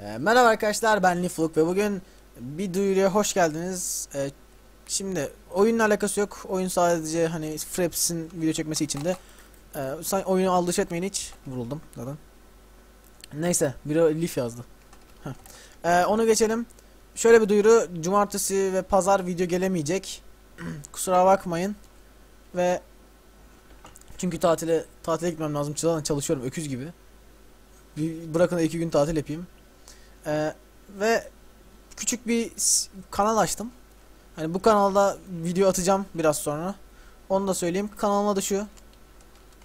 Ee, merhaba arkadaşlar ben Lifluk ve bugün bir duyuruya hoş geldiniz. Ee, şimdi oyunla alakası yok. Oyun sadece hani Fraps'in video çekmesi için de. Ee, sen oyunu aldırış etmeyin hiç. Vuruldum zaten. Neyse biri Lif yazdı. Ee, onu geçelim. Şöyle bir duyuru. Cumartesi ve pazar video gelemeyecek. Kusura bakmayın. Ve çünkü tatile tatile gitmem lazım. Çalışıyorum öküz gibi. Bir bırakın da iki gün tatil yapayım. Ee, ve küçük bir kanal açtım. Hani bu kanalda video atacağım biraz sonra. Onu da söyleyeyim. Kanalın adı şu.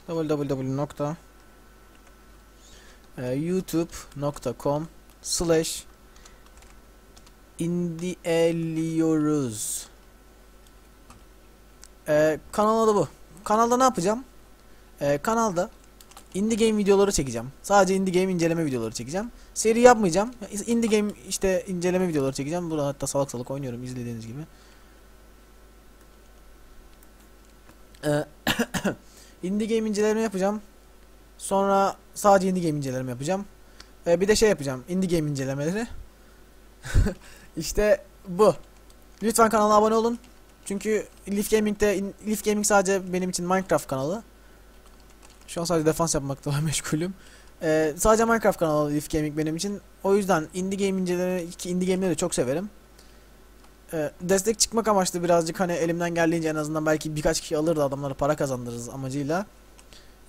www. e, slash indieliyoruz ee, kanalın adı bu. Kanalda ne yapacağım? Ee, kanalda indie game videoları çekeceğim. Sadece indie game inceleme videoları çekeceğim. Seri yapmayacağım. Indie game işte inceleme videoları çekeceğim. Burada hatta salak salak oynuyorum izlediğiniz gibi. Ee, indie game inceleme yapacağım. Sonra sadece indie game inceleme yapacağım. Ee, bir de şey yapacağım. Indie game incelemeleri. işte bu. Lütfen kanala abone olun. Çünkü Leaf Gaming'de in- Leaf Gaming sadece benim için Minecraft kanalı. Şu an sadece defans yapmakla meşgulüm. Ee, sadece Minecraft kanalı Leaf Gaming benim için. O yüzden indie game inceleri, ki indie game'leri de çok severim. Ee, destek çıkmak amaçlı birazcık hani elimden geldiğince en azından belki birkaç kişi alır da adamlara para kazandırırız amacıyla.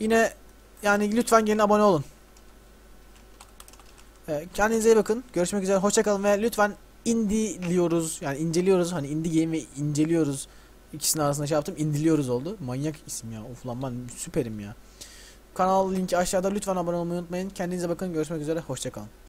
Yine yani lütfen gelin abone olun. Ee, kendinize iyi bakın. Görüşmek üzere. Hoşçakalın ve lütfen indiliyoruz. Yani inceliyoruz. Hani indie game ve inceliyoruz. İkisinin arasında şey yaptım. indiliyoruz oldu. Manyak isim ya. Of lan ben süperim ya. Kanal linki aşağıda. Lütfen abone olmayı unutmayın. Kendinize bakın. Görüşmek üzere. Hoşçakalın.